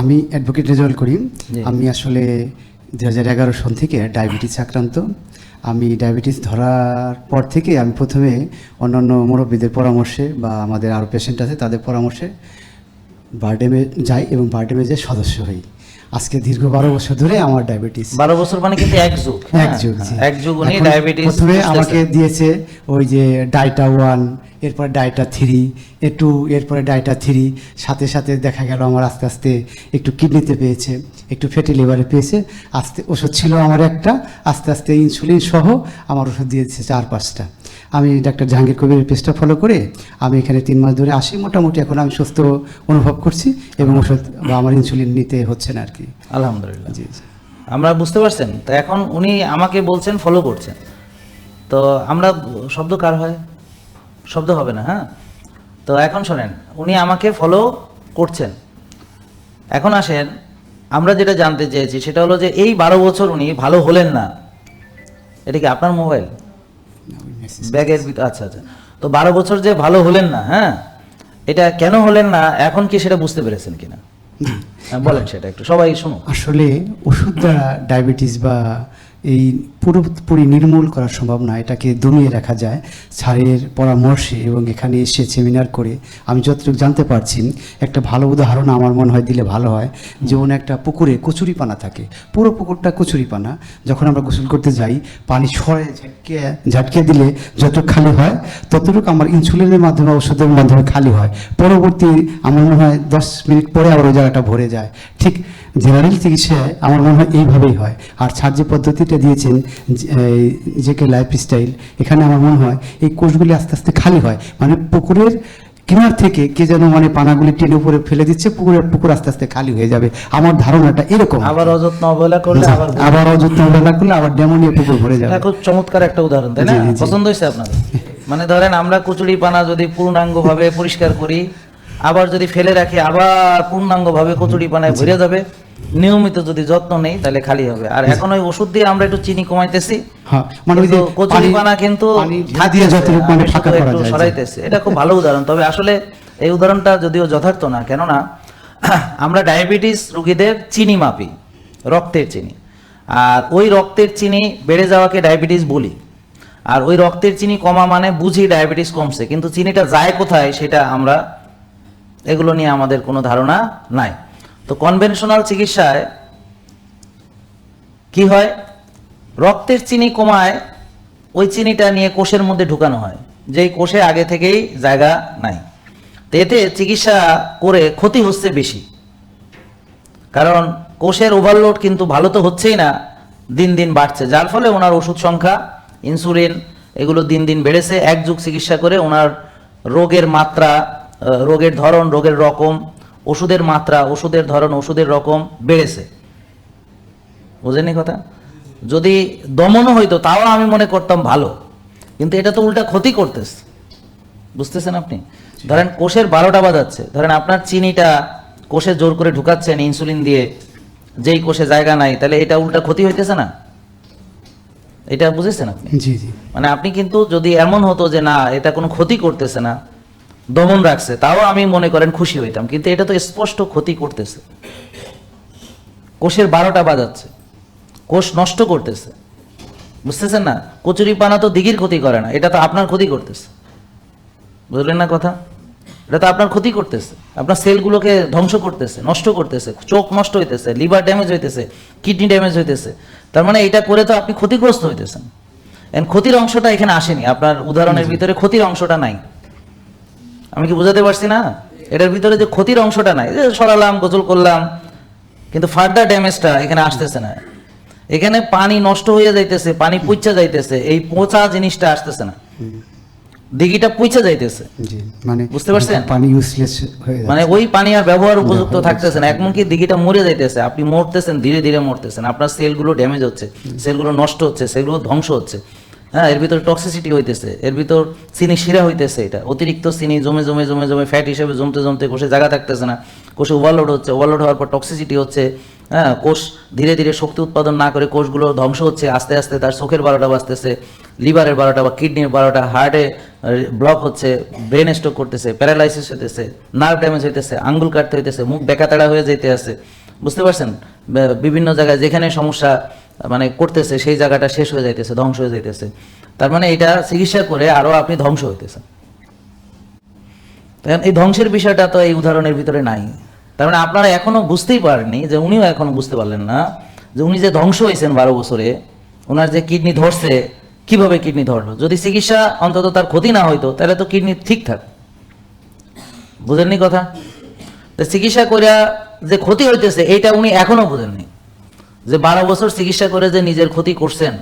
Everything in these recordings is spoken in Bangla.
আমি অ্যাডভোকেট রেজল করি আমি আসলে দু হাজার এগারো সন থেকে ডায়াবেটিস আক্রান্ত। আমি ডায়াবেটিস ধরার পর থেকে আমি প্রথমে অন্যান্য মুরব্বীদের পরামর্শে বা আমাদের আরও পেশেন্ট আছে তাদের পরামর্শে বার্ডেমে যাই এবং বার্ডেমে যে সদস্য হই। আজকে দীর্ঘ বারো বছর ধরে আমার ডায়াবেটিস বারো বছর মানে কিন্তু এক যুগ। হ্যাঁ? এক যুগ এক যুগ উনি ডায়াবেটিস প্রথমে আমাকে দিয়েছে ওই যে ডাইটা ওয়ান এরপরে ডাইটা থ্রি এ টু এরপরে ডাইটা থ্রি সাথে সাথে দেখা গেল আমার আস্তে আস্তে একটু কিডনিতে পেয়েছে একটু ফ্যাটি লিভারে পেয়েছে আস্তে ওষুধ ছিল আমার একটা আস্তে আস্তে ইনসুলিন সহ আমার ওষুধ দিয়েছে চার পাঁচটা। আমি ডাক্তার জাহাঙ্গীর কবিরের পেজটা ফলো করে আমি এখানে তিন মাস ধরে আসি। মোটামুটি এখন আমি সুস্থ অনুভব করছি এবং ওষুধ বা আমার ইনসুলিন নিতে হচ্ছে না আর কি। আলহামদুলিল্লাহ। জি জি। আমরা বুঝতে পারছেন? তো এখন উনি আমাকে বলছেন ফলো করছেন। তো আমরা শব্দ কার হয়? শব্দ হবে না হ্যাঁ? তো এখন শোনেন উনি আমাকে ফলো করছেন। এখন আসেন আমরা যেটা জানতে চেয়েছি সেটা হলো যে এই বারো বছর উনি ভালো হলেন না। এটা কি আপনার মোবাইল ব্যাগের ভিতর আচ্ছা আচ্ছা। তো বারো বছর যে ভালো হলেন না হ্যাঁ? এটা কেন হলেন না? এখন কি সেটা বুঝতে পেরেছেন কিনা? হ্যাঁ, বলেন সেটা একটু। সবাই শোনো আসলে ওষুধ দ্বারা ডায়াবেটিস বা এই পুরোপুরি নির্মূল করা সম্ভব না, এটাকে দমিয়ে রাখা যায় স্যারের পরামর্শে এবং এখানে এসে সেমিনার করে আমি যতটুকু জানতে পারছি, একটা ভালো উদাহরণ আমার মনে হয় দিলে ভালো হয়। যেমন একটা পুকুরে কচুরিপানা থাকে, পুরো পুকুরটা কচুরিপানা। যখন আমরা গোসল করতে যাই, পানি সরে ঝাটকে ঝাটকে দিলে যতটুকু খালি হয়, ততটুকু আমার ইনসুলিনের মাধ্যমে ওষুধের মাধ্যমে খালি হয়। পরবর্তী আমার মনে হয় দশ মিনিট পরে আবার ওই জায়গাটা ভরে যায়। ঠিক জেনারেল চিকিৎসায় আমার মনে হয় এইভাবেই হয়। আর ছাড় যে পদ্ধতিটা দিয়েছেন যে কে লাইফ স্টাইল এখানে আমার মনে হয় এই কোষগুলি আস্তে আস্তে খালি হয়। মানে পুকুরের কিনার থেকে কে যেন মানে পানাগুলি টেনে উপরে ফেলে দিচ্ছে পুকুরের পুকুর আস্তে আস্তে খালি হয়ে যাবে। আমার ধারণাটা এরকম। আবার অযত্ন অবহেলা করলে আবার আবার অযত্ন অবহেলা করলে আবার ডেমোনিয়া পুকুর ভরে যাবে। খুব চমৎকার একটা উদাহরণ তাই না। পছন্দ হয়েছে আপনাদের? মানে ধরেন আমরা কচুরি পানা যদি পূর্ণাঙ্গ ভাবে পরিষ্কার করি আবার যদি ফেলে রাখি আবার পূর্ণাঙ্গ ভাবে কচুরি পানায় ভরে যাবে। নিয়মিত যদি যত্ন নেই তাহলে খালি হবে। আর এখন ওই ওষুধ দিয়ে আমরা একটু চিনি কমাইতেছি। হ্যাঁ মানে ওই কচুরি পানা কিন্তু মানে একটু যায়, এটা খুব ভালো উদাহরণ। তবে আসলে এই উদাহরণটা যদিও যথার্থ না কেননা আমরা ডায়াবেটিস রোগীদের চিনি মাপি রক্তের চিনি। আর ওই রক্তের চিনি বেড়ে যাওয়াকে ডায়াবেটিস বলি। আর ওই রক্তের চিনি কমা মানে বুঝি ডায়াবেটিস কমছে। কিন্তু চিনিটা যায় কোথায় সেটা আমরা এগুলো নিয়ে আমাদের কোনো ধারণা নাই। তো কনভেনশনাল চিকিৎসায় কি হয়? রক্তের চিনি কমায়, ওই চিনিটা নিয়ে কোষের মধ্যে ঢুকানো হয়। যেই কোষে আগে থেকেই জায়গা নাই। তো এতে চিকিৎসা করে ক্ষতি হচ্ছে বেশি। কারণ কোষের ওভারলোড কিন্তু ভালো তো হচ্ছেই না, দিন দিন বাড়ছে। যার ফলে ওনার ওষুধ সংখ্যা ইনসুলিন এগুলো দিন দিন বেড়েছে। এক যুগ চিকিৎসা করে ওনার রোগের মাত্রা রোগের ধরন রোগের রকম ওষুধের মাত্রা ওষুধের ধরন ওষুধের রকম বেড়েছে। বোঝেনি কথা? যদি দমনও হইতো তাও আমি মনে করতাম ভালো। কিন্তু এটা তো উল্টা ক্ষতি করতেছে। বুঝতেছেন আপনি? ধরেন কোষের বারোটা বাজাচ্ছে। ধরেন আপনার চিনিটা কোষে জোর করে ঢুকাচ্ছেন ইনসুলিন দিয়ে যেই কোষে জায়গা নাই তাহলে এটা উল্টা ক্ষতি হইতেছে না? এটা বুঝেছেন আপনি? জি জি। মানে আপনি কিন্তু যদি এমন হতো যে না এটা কোনো ক্ষতি করতেছে না দমন রাখছে তাও আমি মনে করেন খুশি হইতাম কিন্তু এটা তো স্পষ্ট ক্ষতি করতেছে। কোষের বারোটা বাজাচ্ছে কোষ নষ্ট করতেছে। বুঝতেছেন না? কচুরি পানা তো দিঘির ক্ষতি করে না এটা তো আপনার ক্ষতি করতেছে। বুঝলেন না কথা? এটা তো আপনার ক্ষতি করতেছে। আপনার সেলগুলোকে ধ্বংস করতেছে নষ্ট করতেছে চোখ নষ্ট হইতেছে লিভার ড্যামেজ হইতেছে কিডনি ড্যামেজ হইতেছে। তার মানে এটা করে তো আপনি ক্ষতিগ্রস্ত হইতেছেন। ক্ষতির অংশটা এখানে আসেনি আপনার উদাহরণের ভিতরে ক্ষতির অংশটা নাই। আমি কি বোঝাতে পারছি না? এটার ভিতরে যে ক্ষতির অংশটা নাই যে সরালাম গোসল করলাম কিন্তু ফার্দার ড্যামেজটা এখানে আসতেছে না। এখানে পানি নষ্ট হয়ে যাইতেছে পানি পুইচা যাইতেছে এই পচা জিনিসটা আসতেছে না। দিঘিটা পুইচা যাইতেছে। মানে বুঝতে পারছেন? পানি ইউজলেস হয়ে মানে ওই পানি আর ব্যবহার উপযুক্ত থাকতেছে না। এমনকি দিঘিটা মরে যাইতেছে আপনি মরতেছেন ধীরে ধীরে মরতেছেন। আপনার সেলগুলো ড্যামেজ হচ্ছে সেলগুলো নষ্ট হচ্ছে সেলগুলো ধ্বংস হচ্ছে। হ্যাঁ এর ভিতর টক্সিসিটি হইতেছে, এর ভিতর চিনি শিরা হইতেছে এটা। অতিরিক্ত চিনি জমে জমে জমে জমে ফ্যাট হিসেবে জমতে জমতে কোষে জায়গা থাকতেছে না। কোষে ওভারলোড হচ্ছে ওভারলোড হওয়ার পর টক্সিসিটি হচ্ছে হ্যাঁ কোষ ধীরে ধীরে শক্তি উৎপাদন না করে কোষগুলো ধ্বংস হচ্ছে, আস্তে আস্তে তার চোখের বারোটা বাজতেছে লিভারের বারোটা বা কিডনির বারোটা হার্টে ব্লক হচ্ছে ব্রেন স্ট্রোক করতেছে প্যারালাইসিস হইতেছে নার্ভ ড্যামেজ হইতেছে, আঙ্গুল কাটতে হইতেছে, মুখ বেকাতাড়া হয়ে যেতে আছে। বুঝতে পারছেন? বিভিন্ন জায়গায় যেখানে সমস্যা মানে করতেছে, সেই জায়গাটা শেষ হয়ে যাইতেছে, ধ্বংস হয়ে যাইতেছে। তার মানে এটা চিকিৎসা করে আরও আপনি ধ্বংস হইতেছেন। এই ধ্বংসের বিষয়টা তো এই উদাহরণের ভিতরে নাই। তার মানে আপনারা এখনও বুঝতেই পারেননি, যে উনিও এখনও বুঝতে পারলেন না, যে উনি যে ধ্বংস হয়েছেন বারো বছরে ওনার যে কিডনি ধরছে, কীভাবে কিডনি ধরলো? যদি চিকিৎসা অন্তত তার ক্ষতি না হইতো, তাহলে তো কিডনি ঠিক থাক। বুঝেননি কথা? চিকিৎসা করিয়া যে ক্ষতি হইতেছে, এইটা উনি এখনও বুঝেননি। যে বারো বছর চিকিৎসা করে যে নিজের ক্ষতি করছেন,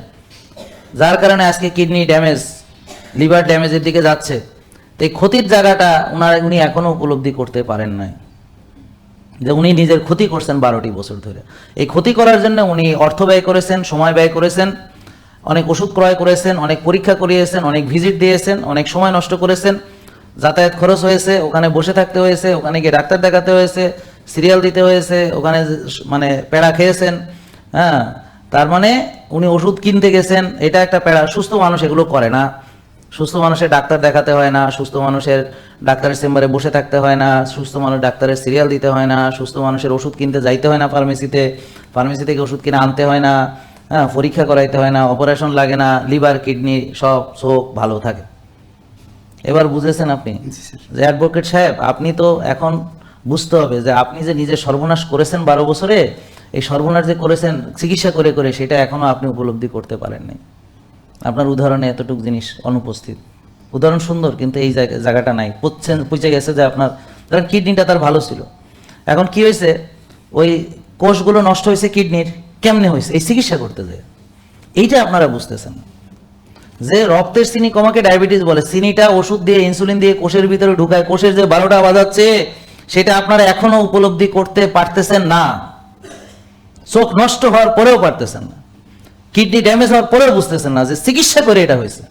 যার কারণে আজকে কিডনি ড্যামেজ লিভার ড্যামেজের দিকে যাচ্ছে, তো এই ক্ষতির জায়গাটা উনার উনি এখনও উপলব্ধি করতে পারেন নাই। যে উনি নিজের ক্ষতি করছেন বারোটি বছর ধরে। এই ক্ষতি করার জন্য উনি অর্থ ব্যয় করেছেন, সময় ব্যয় করেছেন, অনেক ওষুধ ক্রয় করেছেন, অনেক পরীক্ষা করিয়েছেন, অনেক ভিজিট দিয়েছেন, অনেক সময় নষ্ট করেছেন, যাতায়াত খরচ হয়েছে, ওখানে বসে থাকতে হয়েছে, ওখানে গিয়ে ডাক্তার দেখাতে হয়েছে সিরিয়াল দিতে হয়েছে, ওখানে মানে পেড়া খেয়েছেন হ্যাঁ তার মানে উনি ওষুধ কিনতে গেছেন এটা একটা প্যারা। সুস্থ মানুষ এগুলো করে না। সুস্থ মানুষের ডাক্তার দেখাতে হয় না সুস্থ মানুষের ডাক্তারের চেম্বারে বসে থাকতে হয় না সুস্থ মানুষ ডাক্তারের সিরিয়াল দিতে হয় না সুস্থ মানুষের ওষুধ কিনতে যাইতে হয় না ফার্মেসিতে ফার্মেসি থেকে ওষুধ কিনে আনতে হয় না হ্যাঁ পরীক্ষা করাইতে হয় না অপারেশন লাগে না লিভার কিডনি সব চোখ ভালো থাকে। এবার বুঝেছেন আপনি যে অ্যাডভোকেট সাহেব আপনি তো এখন বুঝতে হবে যে আপনি যে নিজে সর্বনাশ করেছেন বারো বছরে এই সর্বনাশ যে করেছেন, চিকিৎসা করে করে সেটা এখনও আপনি উপলব্ধি করতে পারেননি। আপনার উদাহরণে এতটুকু জিনিস অনুপস্থিত। উদাহরণ সুন্দর, কিন্তু এই জায়গা- জায়গাটা নাই। পুচ্ছেন পুচে গেছে যে আপনার ধরেন কিডনিটা তার ভালো ছিল। এখন কি হয়েছে? ওই কোষগুলো নষ্ট হয়েছে কিডনির, কেমনে হয়েছে? এই চিকিৎসা করতে যায়। এইটা আপনারা বুঝতেছেন। যে রক্তের চিনি কমাকে ডায়াবেটিস বলে, চিনিটা ওষুধ দিয়ে, ইনসুলিন দিয়ে কোষের ভিতরে ঢুকায়, কোষের যে বারোটা বাজাচ্ছে, সেটা আপনারা এখনও উপলব্ধি করতে পারতেছেন না। চোখ নষ্ট হওয়ার পরেও পারতেছেন না। কিডনি ড্যামেজ হওয়ার পরেও বুঝতেছেন না যে চিকিৎসা করে এটা হয়েছে।